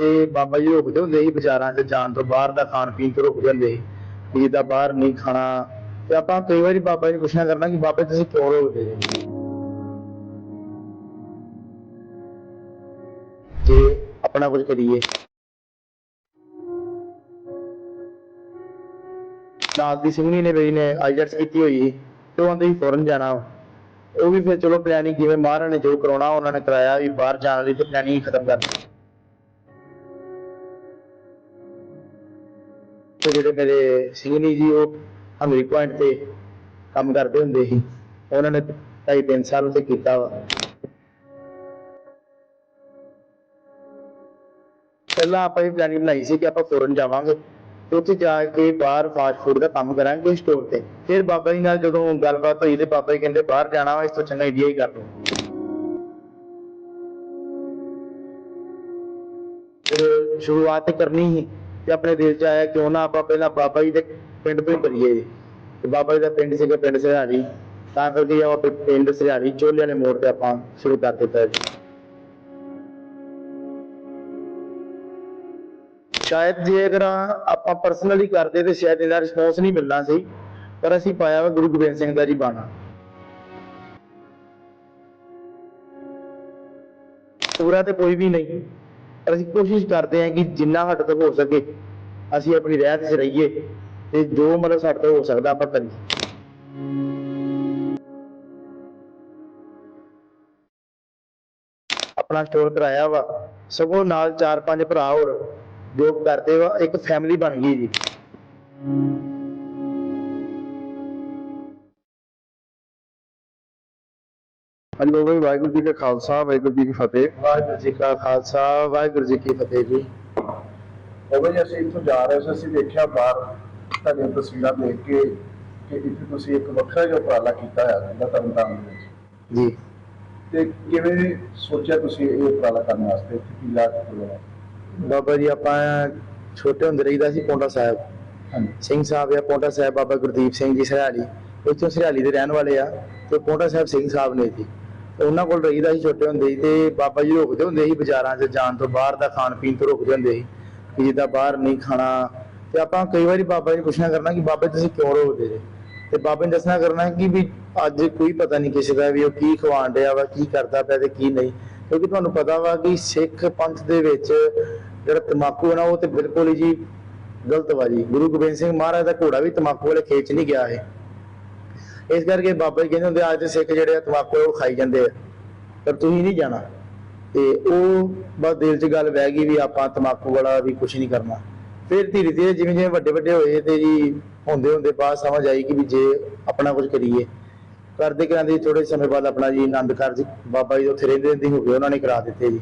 ਤੇ ਬਾਬਾ ਜੀ ਰੁਕਦੇ ਹੁੰਦੇ ਸੀ ਬਾਜ਼ਾਰਾਂ 'ਚ ਜਾਣ ਤੋਂ ਬਾਹਰ ਦਾ ਖਾਣ ਪੀਣ ਤੋਂ ਰੁਕਦੇ ਹੁੰਦੇ ਸੀ। ਵੀ ਜਿੱਦਾਂ ਬਾਹਰ ਨਹੀਂ ਖਾਣਾ। ਤੇ ਆਪਾਂ ਕਈ ਵਾਰੀ ਬਾਬਾ ਜੀ ਨੂੰ ਪੁੱਛਣਾ ਕਰਨਾ ਕਿ ਬਾਬਾ ਜੀ ਤੁਸੀਂ ਕਿਉਂ ਰੋਕਦੇ ਜੀ ਜੇ ਆਪਣਾ ਕੁਝ ਕਰੀਏ। ਨਾਲ ਦੀ ਸਿੰਘਣੀ ਨੇ ਬਈ ਨੇ ਆਈਲੈਟਸ ਕੀਤੀ ਹੋਈ ਤੇ ਉਹ ਆਂਦੇ ਫੋਰਨ ਜਾਣਾ ਉਹ ਵੀ ਫਿਰ ਚਲੋ ਪਲੈਨਿੰਗ ਜਿਵੇਂ ਮਹਾਰਾਜ ਜੋ ਕਰਾਉਣਾ, ਉਹਨਾਂ ਨੇ ਕਰਾਇਆ ਵੀ ਬਾਹਰ ਜਾਣ ਲਈ ਤੇ ਪਲੈਨਿੰਗ ਖਤਮ ਕਰ ਦਿੱਤੀ ਤੇ ਜਿਹੜੇ ਮੇਰੇ ਸਿੰਘਣੀ ਜੀ, ਉਹ ਹਮਰੀ ਪੁਆਇੰਟ ਤੇ ਕੰਮ ਕਰਦੇ ਹੁੰਦੇ ਸੀ। ਉਹਨਾਂ ਨੇ ਢਾਈ ਤਿੰਨ ਸਾਲ ਉੱਥੇ ਕੀਤਾ ਵਾ। ਪਹਿਲਾਂ ਆਪਾਂ ਇਹ ਪਲੈਨਿੰਗ ਬਣਾਈ ਸੀ ਕਿ ਆਪਾਂ ਫੋਰਨ ਜਾਵਾਂਗੇ ਤੇ ਉੱਥੇ ਜਾ ਕੇ ਬਾਹਰ ਫਾਸਟ ਫੂਡ ਦਾ ਕੰਮ ਕਰਾਂਗੇ ਸਟੋਰ ਤੇ। ਫਿਰ ਬਾਬਾ ਜੀ ਨਾਲ ਜਦੋਂ ਗੱਲਬਾਤ ਹੋਈ ਤੇ ਬਾਬਾ ਜੀ ਕਹਿੰਦੇ, ਬਾਹਰ ਜਾਣਾ ਵਾ, ਇਸ ਤੋਂ ਚੰਗਾ ਇੰਡੀਆ ਹੀ ਕਰ ਲਓ। ਫਿਰ ਸ਼ੁਰੂਆਤ ਤੇ ਕਰਨੀ ਸੀ। ਤੇ ਆਪਣੇ ਦਿਲ ਚ ਆਇਆ ਕਿਉਂ ਨਾ ਆਪਾਂ ਪਹਿਲਾਂ ਬਾਬਾ ਜੀ ਦੇ ਪਿੰਡ ਤੋਂ ਹੀ ਕਰੀਏ ਤੇ ਬਾਬਾ ਜੀ ਦਾ ਪਿੰਡ ਸੀਗਾ ਪਿੰਡ ਸਿਹਾਰੀ, ਤਾਂ ਕਰਕੇ ਆਪਾਂ ਪਿੰਡ ਸਿਹਾਰੀ ਚੋਲੇ ਵਾਲੇ ਮੋੜ ਤੇ ਆਪਾਂ ਸ਼ੁਰੂ ਕਰ ਦਿੱਤਾ ਜੀ। ਸ਼ਾਇਦ ਜੇ ਅਗਰ ਆਪਾਂ ਪਰਸਨਲੀ ਕਰਦੇ ਤੇ ਸ਼ਾਇਦ ਇਹਦਾ ਰਿਸਪੌਂਸ ਨਹੀਂ ਮਿਲਣਾ ਸੀ, ਪਰ ਅਸੀਂ ਪਾਇਆ ਵਾ ਗੁਰੂ ਗੋਬਿੰਦ ਸਿੰਘ ਦਾ ਜੀ ਬਾਣਾ। ਪੂਰਾ ਤੇ ਕੋਈ ਵੀ ਨਹੀਂ। ਅਸੀਂ ਕੋਸ਼ਿਸ਼ ਕਰਦੇ ਹਾਂ ਕਿ ਜਿੰਨਾ ਸਾਡੇ ਤੋਂ ਹੋ ਸਕੇ ਅਸੀਂ ਆਪਣੀ ਰਹਿਤ 'ਚ ਰਹੀਏ ਤੇ ਜੋ ਮਤਲਬ ਸਾਡੇ ਤੋਂ ਹੋ ਸਕਦਾ ਆਪਾਂ ਕਰੀਏ। ਆਪਣਾ ਸਟੋਰ ਕਰਾਇਆ ਵਾ, ਸਗੋਂ ਨਾਲ ਚਾਰ ਪੰਜ ਭਰਾ ਹੋਰ ਜੋ ਕਰਦੇ ਵਾ, ਇੱਕ ਫੈਮਿਲੀ ਬਣ ਗਈ ਜੀ। ਹਾਂਜੀ ਬਾਬਾ ਜੀ ਵਾਹਿਗੁਰੂ ਜੀ ਕਾ ਖਾਲਸਾ ਵਾਹਿਗੁਰੂ ਜੀ ਕੀ ਫਤਿਹ। ਵਾਹਿਗੁਰੂ ਜੀ ਕਾ ਖਾਲਸਾ ਵਾਹਿਗੁਰੂ ਜੀ ਕੀ ਫਤਿਹ ਜੀ। ਬਾਬਾ ਜੀ ਅਸੀਂ ਇੱਥੋਂ ਜਾ ਰਹੇ ਸੀ ਅਸੀਂ ਦੇਖਿਆ ਬਾਹਰ ਤੁਹਾਡੀਆਂ ਤਸਵੀਰਾਂ ਦੇਖ ਕੇ ਕਿ ਇੱਥੇ ਤੁਸੀਂ ਇੱਕ ਵੱਖਰਾ ਜਿਹਾ ਉਪਰਾਲਾ ਕੀਤਾ ਹੋਇਆ ਹੈ ਤਰਨਤਾਰਨ ਦੇ ਵਿੱਚ। ਜੀ। ਤੇ ਕਿਵੇਂ ਸੋਚਿਆ ਤੁਸੀਂ ਇਹ ਉਪਰਾਲਾ ਕਰਨ ਵਾਸਤੇ ਇੱਥੇ ਕੀ ਲਾਗ ਖੋਲ੍ਹਿਆ ਬਾਬਾ ਜੀ ਆਪਾਂ ਛੋਟੇ ਹੁੰਦੇ ਰਹੀਦਾ ਸੀ ਪੌਂਟਾ ਸਾਹਿਬ। ਹਾਂਜੀ। ਸਿੰਘ ਸਾਹਿਬ ਆ ਪੌਂਟਾ ਸਾਹਿਬ ਬਾਬਾ ਗੁਰਦੀਪ ਸਿੰਘ ਜੀ ਸਰਿਆਲੀ। ਉੱਥੋਂ ਸਰਿਆਲੀ ਦੇ ਰਹਿਣ ਵਾਲੇ ਆ। ਤੇ ਪੌਂਟਾ ਸਾਹਿਬ ਸਿੰਘ ਸਾਹਿਬ ਨੇ ਜੀ। ਤੇ ਉਹਨਾਂ ਕੋਲ ਰਹੀਦਾ ਸੀ, ਛੋਟੇ ਹੁੰਦੇ ਸੀ ਤੇ ਬਾਬਾ ਜੀ ਰੋਕਦੇ ਹੁੰਦੇ ਸੀ ਬਾਜ਼ਾਰਾਂ 'ਚ ਜਾਣ ਤੋਂ ਬਾਹਰ ਦਾ ਖਾਣ ਪੀਣ ਤੋਂ ਰੋਕਦੇ ਹੁੰਦੇ ਸੀ ਕਿ ਜਿੱਦਾਂ ਬਾਹਰ ਨਹੀਂ ਖਾਣਾ। ਤੇ ਆਪਾਂ ਕਈ ਵਾਰੀ ਬਾਬਾ ਜੀ ਨੂੰ ਪੁੱਛਣਾ ਕਰਨਾ ਕਿ ਬਾਬਾ ਜੀ ਤੁਸੀਂ ਕਿਉਂ ਰੋਕਦੇ ਜੇ? ਤੇ ਬਾਬੇ ਨੇ ਦੱਸਣਾ ਕਰਨਾ ਕਿ ਵੀ ਅੱਜ ਕੋਈ ਪਤਾ ਨਹੀਂ ਕਿਸੇ ਦਾ ਵੀ ਉਹ ਕੀ ਖਵਾਣ ਡਿਆ ਵਾ, ਕੀ ਕਰਦਾ ਪਿਆ ਤੇ ਕੀ ਨਹੀਂ। ਕਿਉਂਕਿ ਤੁਹਾਨੂੰ ਪਤਾ ਵਾ ਕਿ ਸਿੱਖ ਪੰਥ ਦੇ ਵਿੱਚ ਜਿਹੜਾ ਤਮਾਕੂ ਹੈ ਨਾ, ਉਹ ਤੇ ਬਿਲਕੁਲ ਹੀ ਜੀ ਗਲਤ ਵਾ ਜੀ। ਗੁਰੂ ਗੋਬਿੰਦ ਸਿੰਘ ਮਹਾਰਾਜ ਦਾ ਘੋੜਾ ਵੀ ਤਮਾਕੂ ਵਾਲੇ ਖੇਚ ਨਹੀਂ ਗਿਆ ਹੈ ਇਸ ਕਰਕੇ ਬਾਬਾ ਜੀ ਕਹਿੰਦੇ ਹੁੰਦੇ ਅੱਜ ਦੇ ਸਿੱਖ ਜਿਹੜੇ ਆ ਤਮਾਕੂ ਉਹ ਖਾਈ ਜਾਂਦੇ ਆ। ਪਰ ਤੁਸੀਂ ਨਹੀਂ ਜਾਣਾ। ਤੇ ਉਹ ਬਸ ਦਿਲ 'ਚ ਗੱਲ ਬਹਿ ਗਈ ਵੀ ਆਪਾਂ ਤਮਾਕੂ ਵਾਲਾ ਵੀ ਕੁਝ ਨਹੀਂ ਕਰਨਾ। ਫਿਰ ਧੀਰੇ ਧੀਰੇ ਜਿਵੇਂ ਜਿਵੇਂ ਵੱਡੇ ਵੱਡੇ ਹੋਏ ਤੇ ਜੀ ਹੁੰਦੇ ਹੁੰਦੇ ਬਾਅਦ ਸਮਝ ਆਈ ਕਿ ਵੀ ਜੇ ਆਪਣਾ ਕੁਝ ਕਰੀਏ। ਕਰਦੇ ਕਰਾਂਦੇ ਥੋੜੇ ਸਮੇਂ ਬਾਅਦ ਆਪਣਾ ਜੀ ਆਨੰਦ ਕਾਰਜ ਬਾਬਾ ਜੀ ਉੱਥੇ ਰਹਿੰਦੇ ਰਹਿੰਦੇ ਹੋ ਗਏ, ਉਹਨਾਂ ਨੇ ਕਰਾ ਦਿੱਤੇ ਜੀ।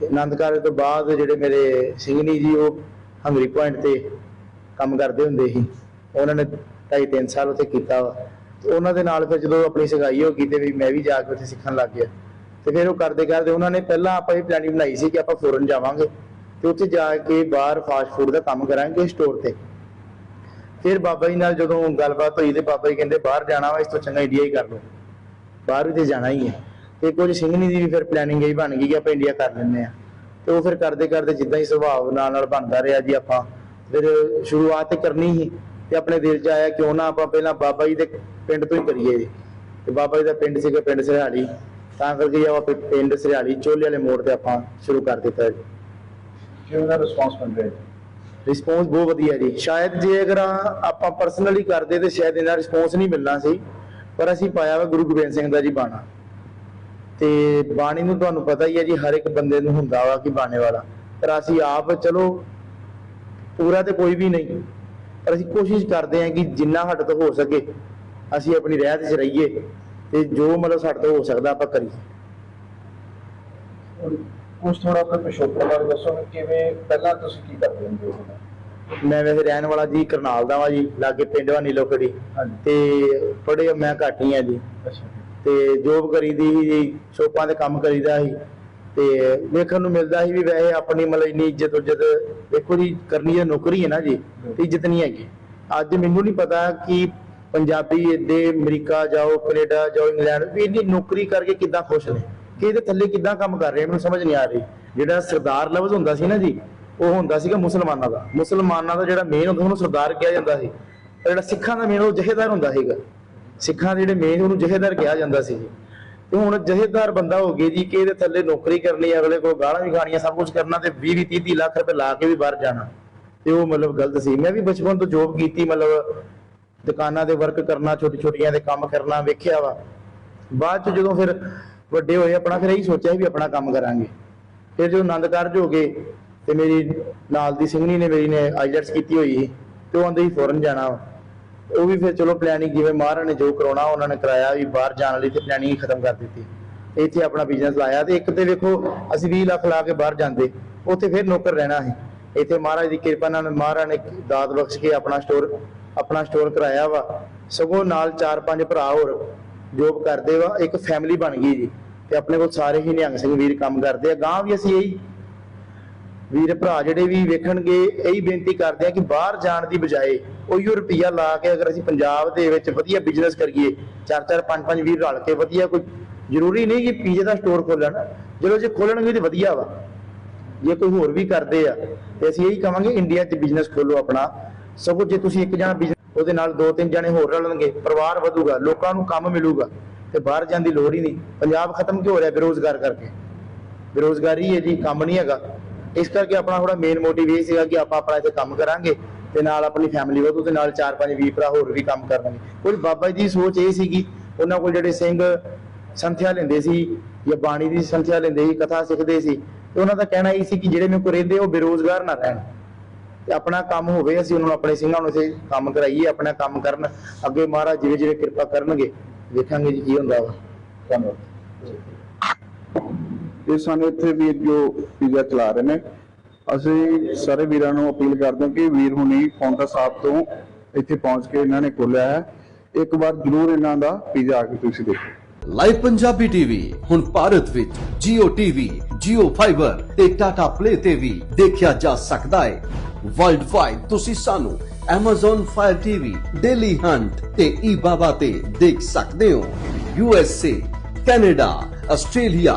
ਤੇ ਆਨੰਦ ਕਾਰਜ ਤੋਂ ਬਾਅਦ ਜਿਹੜੇ ਮੇਰੇ ਸਿੰਘਣੀ ਜੀ, ਉਹ ਹੰਗਰੀ ਪੁਆਇੰਟ ਤੇ ਕੰਮ ਕਰਦੇ ਹੁੰਦੇ ਸੀ। ਉਹਨਾਂ ਨੇ ਢਾਈ ਤਿੰਨ ਸਾਲ ਉੱਥੇ ਕੀਤਾ ਵਾ। ਉਹਨਾਂ ਦੇ ਨਾਲ ਫਿਰ ਜਦੋਂ ਆਪਣੀ ਸਗਾਈ ਹੋ ਗਈ ਤੇ ਵੀ ਮੈਂ ਵੀ ਜਾ ਕੇ ਉੱਥੇ ਸਿੱਖਣ ਲੱਗ ਗਿਆ। ਤੇ ਫਿਰ ਉਹ ਕਰਦੇ ਕਰਦੇ ਉਹਨਾਂ ਨੇ ਪਹਿਲਾਂ ਆਪਾਂ ਇਹ ਪਲੈਨਿੰਗ ਬਣਾਈ ਸੀ ਕਿ ਆਪਾਂ ਫੋਰਨ ਜਾਵਾਂਗੇ ਤੇ ਉੱਥੇ ਜਾ ਕੇ ਬਾਹਰ ਫਾਸਟ ਫੂਡ ਦਾ ਕੰਮ ਕਰਾਂਗੇ ਸਟੋਰ ਤੇ। ਫਿਰ ਬਾਬਾ ਜੀ ਨਾਲ ਜਦੋਂ ਗੱਲਬਾਤ ਹੋਈ ਤੇ ਬਾਬਾ ਜੀ ਕਹਿੰਦੇ ਬਾਹਰ ਜਾਣਾ ਵਾ, ਇਸ ਤੋਂ ਚੰਗਾ ਇੰਡੀਆ ਹੀ ਕਰ ਲਓ। ਬਾਹਰ ਵੀ ਤੇ ਜਾਣਾ ਹੀ ਹੈ ਤੇ ਕੁਝ ਸਿੰਘਣੀ ਦੀ ਵੀ ਫਿਰ ਪਲੈਨਿੰਗ ਇਹ ਬਣ ਗਈ ਕਿ ਆਪਾਂ ਇੰਡੀਆ ਕਰ ਲੈਂਦੇ ਆ। ਤੇ ਉਹ ਫਿਰ ਕਰਦੇ ਕਰਦੇ ਜਿੱਦਾਂ ਹੀ ਸੁਭਾਅ ਨਾਲ ਨਾਲ ਬਣਦਾ ਰਿਹਾ ਜੀ ਆਪਾਂ। ਫਿਰ ਸ਼ੁਰੂਆਤ ਤੇ ਕਰਨੀ ਸੀ। ਤੇ ਆਪਣੇ ਦਿਲ 'ਚ ਆਇਆ ਕਿਉਂ ਨਾ ਆਪਾਂ ਪਹਿਲਾਂ ਬਾਬਾ ਜੀ ਦੇ ਪਿੰਡ ਤੋਂ ਹੀ ਕਰੀਏ ਜੀ। ਤੇ ਬਾਬਾ ਜੀ ਦਾ ਪਿੰਡ ਸੀਗਾ ਪਿੰਡ ਸਿਹਾਲੀ। ਤਾਂ ਕਰਕੇ ਆਪਾਂ ਪਿੰਡ ਸਿਹਾਲੀ ਚੋਲੇ ਵਾਲੇ ਮੋੜ ਤੇ ਆਪਾਂ ਸ਼ੁਰੂ ਕਰ ਦਿੱਤਾ ਜੀ। ਕਿਵੇਂ ਦਾ ਰਿਸਪੌਂਸ ਮਿਲ ਰਿਹਾ ਹੈ ਰਿਸਪੌਂਸ ਬਹੁਤ ਵਧੀਆ ਜੀ। ਸ਼ਾਇਦ ਜੇ ਅਗਰ ਆਪਾਂ ਪਰਸਨਲੀ ਕਰਦੇ ਤੇ ਸ਼ਾਇਦ ਇਹਦਾ ਰਿਸਪੌਂਸ ਨਹੀਂ ਮਿਲਣਾ ਸੀ। ਪਰ ਅਸੀਂ ਪਾਇਆ ਵਾ ਗੁਰੂ ਗੋਬਿੰਦ ਸਿੰਘ ਦਾ ਜੀ ਬਾਣਾ। ਤੇ ਬਾਣੀ ਨੂੰ ਤੁਹਾਨੂੰ ਪਤਾ ਹੀ ਹੈ ਜੀ ਹਰ ਇੱਕ ਬੰਦੇ ਨੂੰ ਹੁੰਦਾ ਵਾ ਕਿ ਬਾਣੇ ਵਾਲਾ। ਪਰ ਅਸੀਂ ਆਪ ਚਲੋ ਪੂਰਾ ਤੇ ਕੋਈ ਵੀ ਨਹੀਂ। ਪਰ ਅਸੀਂ ਕੋਸ਼ਿਸ਼ ਕਰਦੇ ਹਾਂ ਕਿ ਜਿੰਨਾ ਸਾਡੇ ਤੋਂ ਹੋ ਸਕੇ ਅਸੀਂ ਆਪਣੀ ਰਹਿਤ 'ਚ ਰਹੀਏ ਤੇ ਜੋ ਮਤਲਬ ਸਾਡੇ ਤੋਂ ਹੋ ਸਕਦਾ ਆਪਾਂ ਕਰੀਏ। ਕੁਝ ਥੋੜਾ ਆਪਣੇ ਪਿਛੋਕੜ ਬਾਰੇ ਦੱਸੋ ਕਿਵੇਂ ਪਹਿਲਾਂ ਤੁਸੀਂ ਕੀ ਕਰਦੇ ਹੁੰਦੇ ਹੋ? ਮੈਂ ਵੈਸੇ ਰਹਿਣ ਵਾਲਾ ਜੀ ਕਰਨਾਲ ਦਾ ਵਾਂ ਜੀ ਲਾਗੇ ਪਿੰਡ ਵਾ ਨੀਲੋਖੜੀ ਤੇ ਪੜ੍ਹੇ ਮੈਂ ਘੱਟ ਹੀ ਆ ਜੀ। ਅੱਛਾ। ਤੇ ਜੋਬ ਕਰੀਦੀ ਸੀ ਜੀ ਸ਼ੋਪਾਂ ਦੇ ਕੰਮ ਕਰੀਦਾ ਸੀ। ਤੇ ਵੇਖਣ ਨੂੰ ਮਿਲਦਾ ਸੀ ਵੀ ਵੈਸੇ ਆਪਣੀ ਮਤਲਬ ਇੰਨੀ ਇੱਜ਼ਤ ਉੱਜਤ ਦੇਖੋ ਜੀ, ਕਰਨੀ ਹੈ ਨੌਕਰੀ ਹੈ ਨਾ ਜੀ, ਤੇ ਇੱਜ਼ਤ ਨਹੀਂ ਹੈਗੀ। ਅੱਜ ਮੈਨੂੰ ਨਹੀਂ ਪਤਾ ਕਿ ਪੰਜਾਬੀ ਏਡੇ ਅਮਰੀਕਾ ਜਾਓ, ਕੈਨੇਡਾ ਜਾਓ, ਇੰਗਲੈਂਡ, ਵੀ ਇੰਨੀ ਨੌਕਰੀ ਕਰਕੇ ਕਿੱਦਾਂ ਖੁਸ਼ ਨੇ? ਕਿ ਇਹਦੇ ਥੱਲੇ ਕਿੱਦਾਂ ਕੰਮ ਕਰ ਰਹੇ ਮੈਨੂੰ ਸਮਝ ਨਹੀਂ ਆ ਰਹੀ। ਜਿਹੜਾ ਸਰਦਾਰ ਲਫ਼ਜ਼ ਹੁੰਦਾ ਸੀ ਨਾ ਜੀ, ਉਹ ਹੁੰਦਾ ਸੀਗਾ ਮੁਸਲਮਾਨਾਂ ਦਾ। ਮੁਸਲਮਾਨਾਂ ਦਾ ਜਿਹੜਾ ਮੇਨ ਹੁੰਦਾ, ਉਹਨੂੰ ਸਰਦਾਰ ਕਿਹਾ ਜਾਂਦਾ ਸੀ। ਜਿਹੜਾ ਸਿੱਖਾਂ ਦਾ ਮੇਨ ਉਹ ਜਹੇਦਾਰ ਹੁੰਦਾ ਸੀਗਾ। ਸਿੱਖਾਂ ਦੇ ਜਿਹੜੇ ਮੇਨ ਉਹਨੂੰ ਜਹੇਦਾਰ ਕਿਹਾ ਜਾਂਦਾ ਸੀ। ਤੇ ਹੁਣ ਜਹੇਦਾਰ ਬੰਦਾ ਹੋ ਗਿਆ ਜੀ ਕਿ ਇਹਦੇ ਥੱਲੇ ਨੌਕਰੀ ਕਰਨੀ ਅਗਲੇ ਕੋਲ ਗਾਲਾਂ ਵੀ ਖਾਣੀਆਂ, ਸਭ ਕੁਝ ਕਰਨਾ ਤੇ 20 20 30 ਲੱਖ ਰੁਪਏ ਲਾ ਕੇ ਵੀ ਬਾਹਰ ਜਾਣਾ। ਤੇ ਉਹ ਮਤਲਬ ਗਲਤ ਸੀ। ਮੈਂ ਵੀ ਬਚਪਨ ਤੋਂ ਜੋਬ ਕੀਤੀ, ਮਤਲਬ ਦੁਕਾਨਾਂ ਦੇ ਵਰਕ ਕਰਨਾ ਛੋਟੀ ਛੋਟੀਆਂ ਦੇ ਕੰਮ ਕਰਨਾ ਵੇਖਿਆ ਵਾ। ਬਾਅਦ ਚ ਜਦੋਂ ਫਿਰ ਵੱਡੇ ਹੋਏ ਆਪਣਾ, ਫਿਰ ਇਹੀ ਸੋਚਿਆ ਵੀ ਆਪਣਾ ਕੰਮ ਕਰਾਂਗੇ। ਫਿਰ ਜਦੋਂ ਆਨੰਦ ਕਾਰਜ ਹੋ ਗਏ ਤੇ ਮੇਰੀ ਨਾਲ ਦੀ ਸਿੰਘਣੀ ਨੇ ਮੇਰੀ ਨੇ ਆਈਲੈਟਸ ਕੀਤੀ ਹੋਈ ਤੇ ਉਹ ਆਂਦੇ ਹੀ ਫੋਰਨ ਜਾਣਾ ਵਾ। ਉਹ ਵੀ ਫਿਰ ਚਲੋ ਪਲੈਨਿੰਗ ਜਿਵੇਂ ਮਹਾਰਾਜ ਨੇ ਜੋ ਕਰਾਉਣਾ, ਉਹਨਾਂ ਨੇ ਕਰਾਇਆ ਵੀ ਬਾਹਰ ਜਾਣ ਲਈ ਤੇ ਪਲੈਨਿੰਗ ਖਤਮ ਕਰ ਦਿੱਤੀ। ਇੱਥੇ ਆਪਣਾ ਬਿਜ਼ਨਸ ਲਾਇਆ ਤੇ ਇੱਕ ਤੇ ਵੇਖੋ ਅਸੀਂ 20 ਲੱਖ ਲਾ ਕੇ ਬਾਹਰ ਜਾਂਦੇ, ਉੱਥੇ ਫਿਰ ਨੌਕਰ ਰਹਿਣਾ ਹੈ ਇੱਥੇ ਮਹਾਰਾਜ ਦੀ ਕਿਰਪਾ ਨਾਲ ਮਹਾਰਾਜ ਨੇ ਦਾਤ ਬਖਸ਼ ਕੇ ਆਪਣਾ ਸਟੋਰ ਆਪਣਾ ਸਟੋਰ ਕਰਾਇਆ ਵਾ। ਸਗੋਂ ਨਾਲ ਚਾਰ ਪੰਜ ਭਰਾ ਹੋਰ ਜੋਬ ਕਰਦੇ ਵਾ, ਇੱਕ ਫੈਮਿਲੀ ਬਣ ਗਈ ਜੀ। ਤੇ ਆਪਣੇ ਕੋਲ ਸਾਰੇ ਹੀ ਨਿਹੰਗ ਸਿੰਘ ਵੀਰ ਕੰਮ ਕਰਦੇ ਆ। ਗਾਂ ਵੀ ਅਸੀਂ ਇਹੀ ਵੀਰ ਭਰਾ ਜਿਹੜੇ ਵੀ ਵੇਖਣਗੇ, ਇਹੀ ਬੇਨਤੀ ਕਰਦੇ ਆ ਕਿ ਬਾਹਰ ਜਾਣ ਦੀ ਬਜਾਏ ਉਹੀਓ ਰੁਪਈਆ ਲਾ ਕੇ ਅਗਰ ਅਸੀਂ ਪੰਜਾਬ ਦੇ ਵਿੱਚ ਵਧੀਆ ਬਿਜ਼ਨਸ ਕਰੀਏ, ਚਾਰ ਚਾਰ, ਪੰਜ ਪੰਜ, ਵੀਰ ਰਲ ਕੇ ਵਧੀਆ ਕੋਈ ਜ਼ਰੂਰੀ ਨਹੀਂ ਕਿ ਪੀਜ਼ੇ ਦਾ ਸਟੋਰ ਖੋਲਣ ਜਦੋਂ ਜੇ ਖੋਲਣਗੇ ਤੇ ਵਧੀਆ ਵਾ। ਜੇ ਕੋਈ ਹੋਰ ਵੀ ਕਰਦੇ ਆ, ਤੇ ਅਸੀਂ ਇਹੀ ਕਵਾਂਗੇ ਇੰਡੀਆ 'ਚ ਬਿਜ਼ਨਸ ਖੋਲੋ ਆਪਣਾ। ਸਗੋਂ ਜੇ ਤੁਸੀਂ ਇੱਕ ਜਣਾ ਬਿਜ਼ਨਸ ਉਹਦੇ ਨਾਲ ਦੋ, ਤਿੰਨ ਜਣੇ ਹੋਰ ਰਲਣਗੇ, ਪਰਿਵਾਰ ਵਧੂਗਾ, ਲੋਕਾਂ ਨੂੰ ਕੰਮ ਮਿਲੂਗਾ, ਤੇ ਬਾਹਰ ਜਾਣ ਦੀ ਲੋੜ ਹੀ ਨਹੀਂ। ਪੰਜਾਬ ਖਤਮ ਕਿਉਂ ਹੋ ਰਿਹਾ ਬੇਰੋਜ਼ਗਾਰ ਕਰਕੇ? ਬੇਰੋਜ਼ਗਾਰੀ ਹੈ ਜੀ, ਕੰਮ ਨਹੀਂ ਹੈਗਾ। ਇਸ ਕਰਕੇ ਆਪਣਾ ਥੋੜਾ ਮੇਨ ਮੋਟਿਵ ਇਹ ਸੀਗਾ ਕਿ ਆਪਾਂ ਆਪਣਾ ਇੱਥੇ ਕੰਮ ਕਰਾਂਗੇ ਤੇ ਨਾਲ ਆਪਣੀ ਫੈਮਿਲੀ ਵਧੂ ਤੇ ਨਾਲ ਚਾਰ ਪੰਜ ਵੀਹ ਭਰਾ ਹੋਰ ਵੀ ਕੰਮ ਕਰਨਗੇ। ਕੋਈ ਬਾਬਾ ਜੀ ਦੀ ਸੋਚ ਇਹ ਸੀਗੀ, ਉਹਨਾਂ ਕੋਲ ਜਿਹੜੇ ਸਿੰਘ ਸੰਥਿਆ ਲੈਂਦੇ ਸੀ ਜਾਂ ਬਾਣੀ ਦੀ ਸੰਥਿਆ ਲੈਂਦੇ ਸੀ, ਕਥਾ ਸਿੱਖਦੇ ਸੀ, ਤੇ ਉਹਨਾਂ ਦਾ ਕਹਿਣਾ ਇਹ ਸੀ ਕਿ ਜਿਹੜੇ ਮੇਰੇ ਕੋਲ ਰਹਿੰਦੇ ਉਹ ਬੇਰੋਜ਼ਗਾਰ ਨਾ ਰਹਿਣ। ਤੇ ਆਪਣਾ ਕੰਮ ਹੋਵੇ, ਅਸੀਂ ਉਹਨਾਂ ਨੂੰ ਆਪਣੇ ਸਿੰਘਾਂ ਨੂੰ ਇੱਥੇ ਕੰਮ ਕਰਾਈਏ, ਆਪਣਾ ਕੰਮ ਕਰਨ। ਅੱਗੇ ਮਹਾਰਾਜ ਜਿਵੇਂ ਜਿਵੇਂ ਕਿਰਪਾ ਕਰਨਗੇ, ਵੇਖਾਂਗੇ ਜੀ ਕੀ ਹੁੰਦਾ ਵਾ। ਧੰਨਵਾਦ। ਇਹ ਸਾਨੂੰ ਇੱਥੇ ਵੀਰ ਜੋ ਪੀਜ਼ਾ ਚਲਾ ਰਹੇ ਨੇ। ਅਸੀਂ ਸਾਰੇ ਵੀਰਾਂ ਨੂੰ ਅਪੀਲ ਕਰਦੇ ਹਾਂ ਕਿ ਵੀਰ ਹੁਣੀ ਪੌਂਟਾ ਸਾਹਿਬ ਤੋਂ ਇੱਥੇ ਪਹੁੰਚ ਕੇ ਇਹਨਾਂ ਨੇ ਖੋਲਿਆ ਹੈ। ਇੱਕ ਵਾਰ ਜਰੂਰ ਇਹਨਾਂ ਦਾ ਪੀਜ਼ਾ ਆ ਕੇ ਤੁਸੀਂ ਦੇਖੋ। ਲਾਈਵ ਪੰਜਾਬੀ ਟੀਵੀ ਹੁਣ ਭਾਰਤ ਵਿੱਚ Jio TV, Jio Fiber ਤੇ Tata Play ਤੇ ਵੀ ਦੇਖਿਆ ਜਾ ਸਕਦਾ ਹੈ। ਵਰਲਡ ਵਾਈਡ ਤੁਸੀਂ ਸਾਨੂੰ Amazon Fire TV, Daily Hunt ਤੇ eBaba ਤੇ ਦੇਖ ਸਕਦੇ ਹੋ। USA, Canada, Australia,